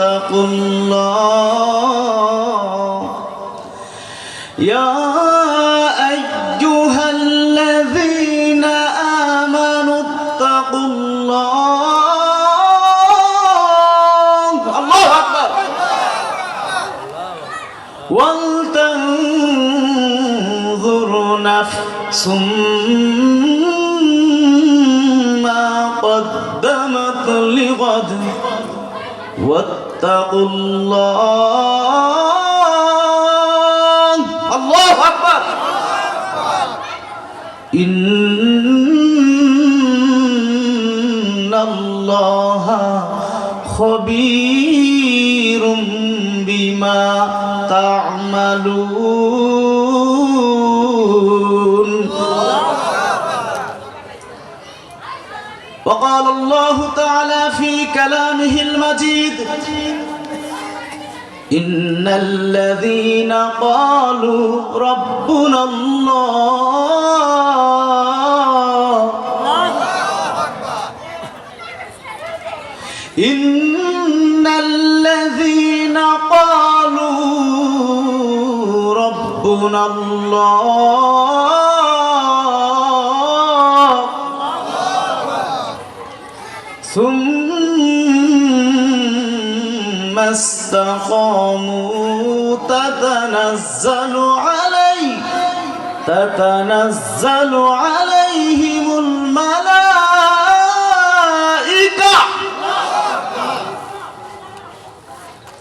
اتقوا الله يا أيها الذين آمنوا اتقوا الله الله أكبر ولتنظر نفس ما قدمت لغد واتقوا الله الله أكبر إن الله خبير بما تعملون وقال الله تعالى في كلامه المجيد إن الذين قالوا ربنا الله إن الذين قالوا ربنا الله ثم استقاموا تتنزل عليه تتنزل عليهم الملائكة.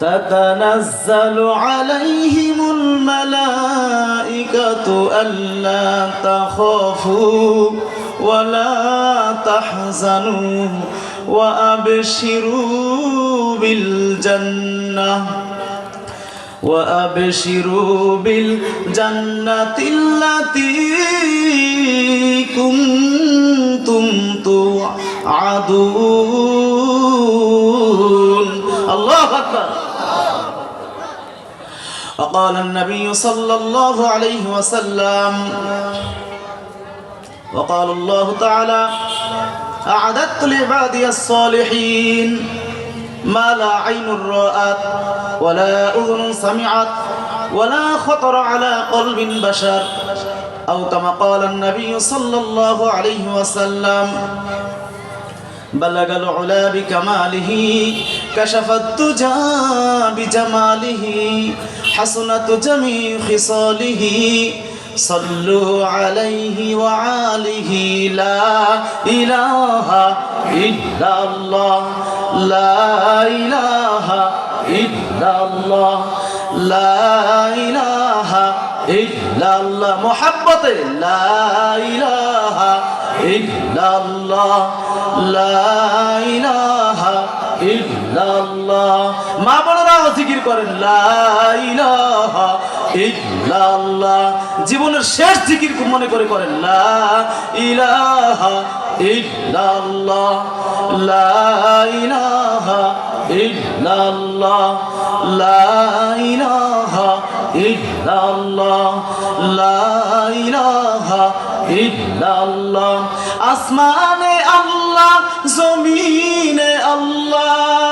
تتنزل عليهم الملائكة ألا تخافوا ولا تحزنوا. وأبشروا بالجنة وأبشروا بالجنة التي كنتم توعدون الله أكبر وقال النبي صلى الله عليه وسلم وقال الله تعالى أعددت لعبادي الصالحين. ما لا عين رأت ولا أذن سمعت ولا خطر على قلب بشر. أو كما قال النبي صلى الله عليه وسلم بلغ العلا بكماله كشف الدجى بجماله حسنت جميع خصاله. صلوا عليه وعاله لا إله إلا الله لا إله إلا الله لا إله إلا الله محبة لا إله إلا الله لا إله إلا ইল্লাল্লাহ। মা বোনেরা জিকির করেন ইল্লাল্লাহ। জীবনের শেষ জিকির মনে করে করেন আসমানে আল্লাহ, জমিনে আল্লাহ।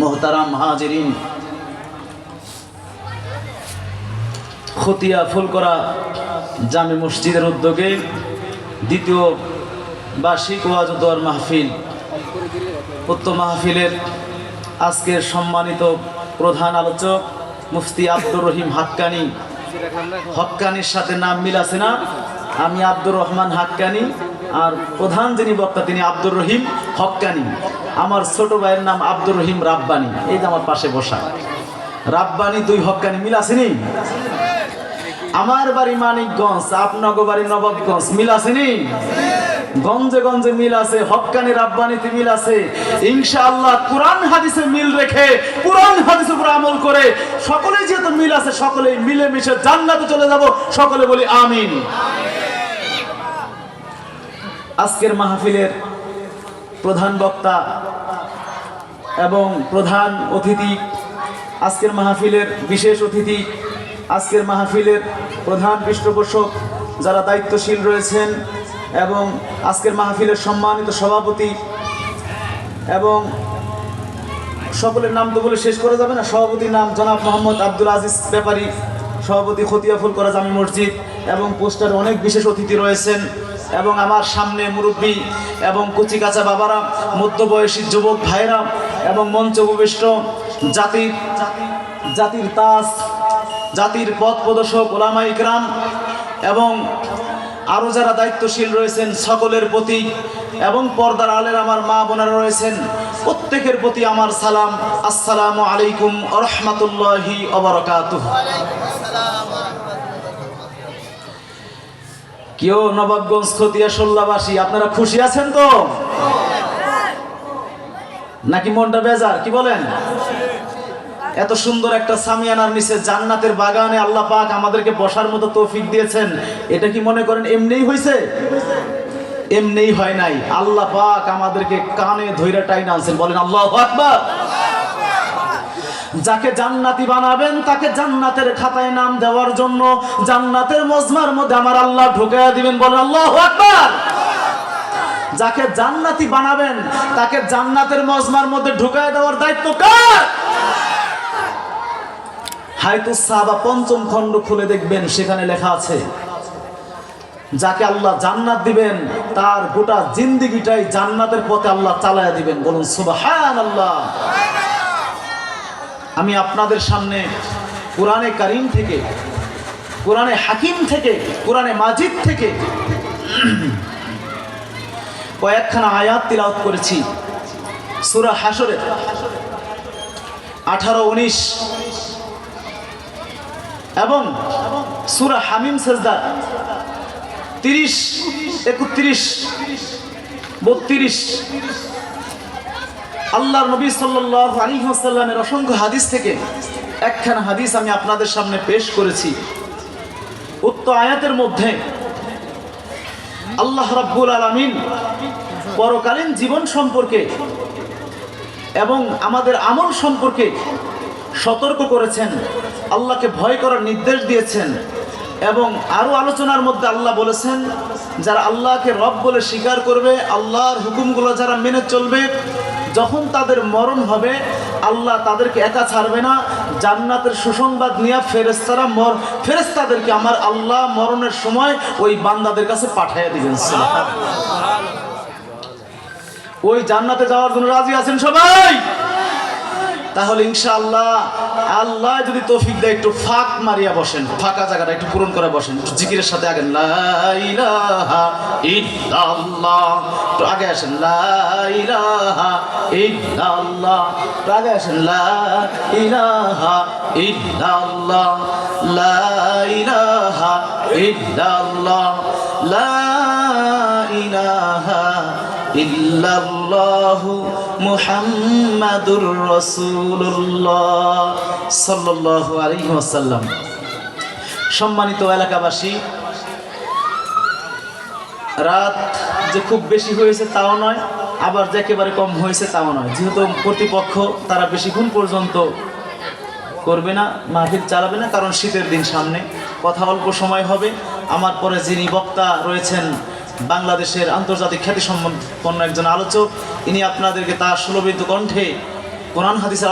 মোহতারাম হাজিরিন খতিয়া ফুলকরা জামে মসজিদের উদ্যোগে দ্বিতীয় বার্ষিক ওয়াজ দোয়ার মাহফিল উক্ত মাহফিলের আজকের সম্মানিত প্রধান আলোচক মুফতি আব্দুর রহিম হাক্কানি। হক্কানির সাথে নাম মিল আছে না? আমি আব্দুর রহমান হাক্কানি আর প্রধান যিনি বক্তা তিনি আব্দুর রহিম। হক্কানি আমার ছোট ভাইয়ের নাম আব্দুর রহিম রাব্বানি। এই যে আমার পাশে বসা। রাব্বানি, দুই হক্কানি মিল আসেনি আমার বাড়ি মানিকগঞ্জ, আপনাগো বাড়ি নবাবগঞ্জ, মিল আসেনি গঞ্জে গঞ্জে মিল আছে হক্কানি রাব্বানিতে মিল আছে। ইনশাআল্লাহ কোরআন হাদিসে মিল রেখে, কোরআন হাদিসের উপর আমল করে, সকলেই যেহেতু মিল আছে, সকলেই মিলে মিশে জান্নাতে চলে যাব, সকলে বলি আমিন। আজকের মাহফিলের প্রধান বক্তা এবং প্রধান অতিথি আজকের মাহফিলের বিশেষ অতিথি, আজকের মাহফিলের প্রধান পৃষ্ঠপোষক যারা দায়িত্বশীল রয়েছেন এবং আজকের মাহফিলের সম্মানিত সভাপতি এবং সকলের নাম তো বলে শেষ করা যাবে না। সভাপতির নাম জনাব মোহাম্মদ আব্দুল আজিজ ব্যাপারী, সভাপতি খতিয়াফুল করা জামি মসজিদ এবং পোস্টারে অনেক বিশেষ অতিথি রয়েছেন। এবং আমার সামনে মুরব্বী এবং কচিকাচা বাবারা, মধ্যবয়সী যুবক ভাইরা এবং মঞ্চ উপবিষ্ট জাতির জাতির তাস, জাতির পথ প্রদর্শক, ওলামা ইকরাম এবং আরও যারা দায়িত্বশীল রয়েছেন সকলের প্রতি এবং পর্দার আলের আমার মা বোনেরা রয়েছেন, প্রত্যেকের প্রতি আমার সালাম। আসসালামু আলাইকুম রহমতুল্লাহি অবরকাতুহ কেউ নবাবগঞ্জ খতিয়া সোল্লাবাসী আপনারা খুশি আছেন তো? নাকি মনটা বেজার? কি বলেন? এত সুন্দর একটা সামিয়ানার নিচে জান্নাতের বাগানে আল্লাহ পাক আমাদেরকে বসার মতো তৌফিক দিয়েছেন। এটা কি মনে করেন এমনিই হয়েছে এমনিই হয় নাই। আল্লাহ পাক আমাদেরকে কানে ধৈরা টাইনা আনছেন। বলেন, আল্লাহ আকবার। যাকে জান্নাতি বানাবেন, তাকে জান্নাতের খাতায় নাম দেওয়ার জন্য জান্নাতের মজমার মধ্যে আমার আল্লাহ ঢুকাইয়া দিবেন, বলেন, আল্লাহ যাকে জান্নাতি বানাবেন, তাকে জান্নাতের মজমার মধ্যে ঢুকায় দেওয়ার দায়িত্ব কার? হায়তু সাহাবা পঞ্চম খণ্ড খুলে দেখবেন, সেখানে লেখা আছে, যাকে আল্লাহ জান্নাত দিবেন, তার গোটা জিন্দিগিটাই জান্নাতের পথে আল্লাহ চালায়া দিবেন। বলুন সুবাহান আল্লাহ আমি আপনাদের সামনে কোরআনে কারিম থেকে, কোরআনে হাকিম থেকে, কোরআনে মাজিদ থেকে কয়েকখানা আয়াত তিলাওয়াত করেছি। সুরা হাসরে আঠারো, উনিশ এবং সুরা হামিম সেজদা তিরিশ, একত্রিশ, বত্রিশ আল্লাহ নবী সাল্লাহ আলী হাসাল্লামের অসংখ্য হাদিস থেকে একখানা হাদিস আমি আপনাদের সামনে পেশ করেছি। উক্ত আয়াতের মধ্যে আল্লাহ রাব্বুল আলামিন পরকালীন জীবন সম্পর্কে এবং আমাদের আমল সম্পর্কে সতর্ক করেছেন, আল্লাহকে ভয় করার নির্দেশ দিয়েছেন এবং আরও আলোচনার মধ্যে আল্লাহ বলেছেন, যারা আল্লাহকে রব বলে স্বীকার করবে, আল্লাহর হুকুমগুলো যারা মেনে চলবে যখন তাদের মরণ হবে, আল্লাহ তাদেরকে একা ছাড়বে না। জান্নাতের সুসংবাদ নিয়ে ফেরেস্তারা মর ফেরেস্তাদেরকে আমার আল্লাহ মরণের সময় ওই বান্দাদের কাছে পাঠাইয়া দিবেন। ওই জান্নাতে যাওয়ার জন্য রাজি আছেন সবাই? তাহলে ইনশাআল্লাহ আল্লাহ যদি তৌফিক দেয় একটু ফাঁক মারিয়া বসেন, ফাঁকা জায়গাটা একটু পূরণ করে বসেন জিকিরের সাথে আগে, লা ইলাহা ইল্লাল্লাহ, একটু আগে আসেন আগে আসেন, লা ইলাহা ইল্লাল্লাহ ইল্লাল্লাহু মুহাম্মাদুর রাসূলুল্লাহ সাল্লাল্লাহু আলাইহি ওয়াসাল্লাম। সম্মানিত এলাকাবাসী, রাত যে খুব বেশি হয়েছে তাও নয়, আবার যে একেবারে কম হয়েছে তাও নয়। যেহেতু কর্তৃপক্ষ তারা বেশিক্ষণ পর্যন্ত করবে না, মাহফিল চালাবে না, কারণ শীতের দিন সামনে। কথা অল্প সময় হবে, আমার পরে যিনি বক্তা রয়েছেন বাংলাদেশের আন্তর্জাতিক খ্যাতি সম্পন্ন একজন আলোচক। ইনি আপনাদেরকে তার সুলভিত কণ্ঠে কোরআন হাদিসের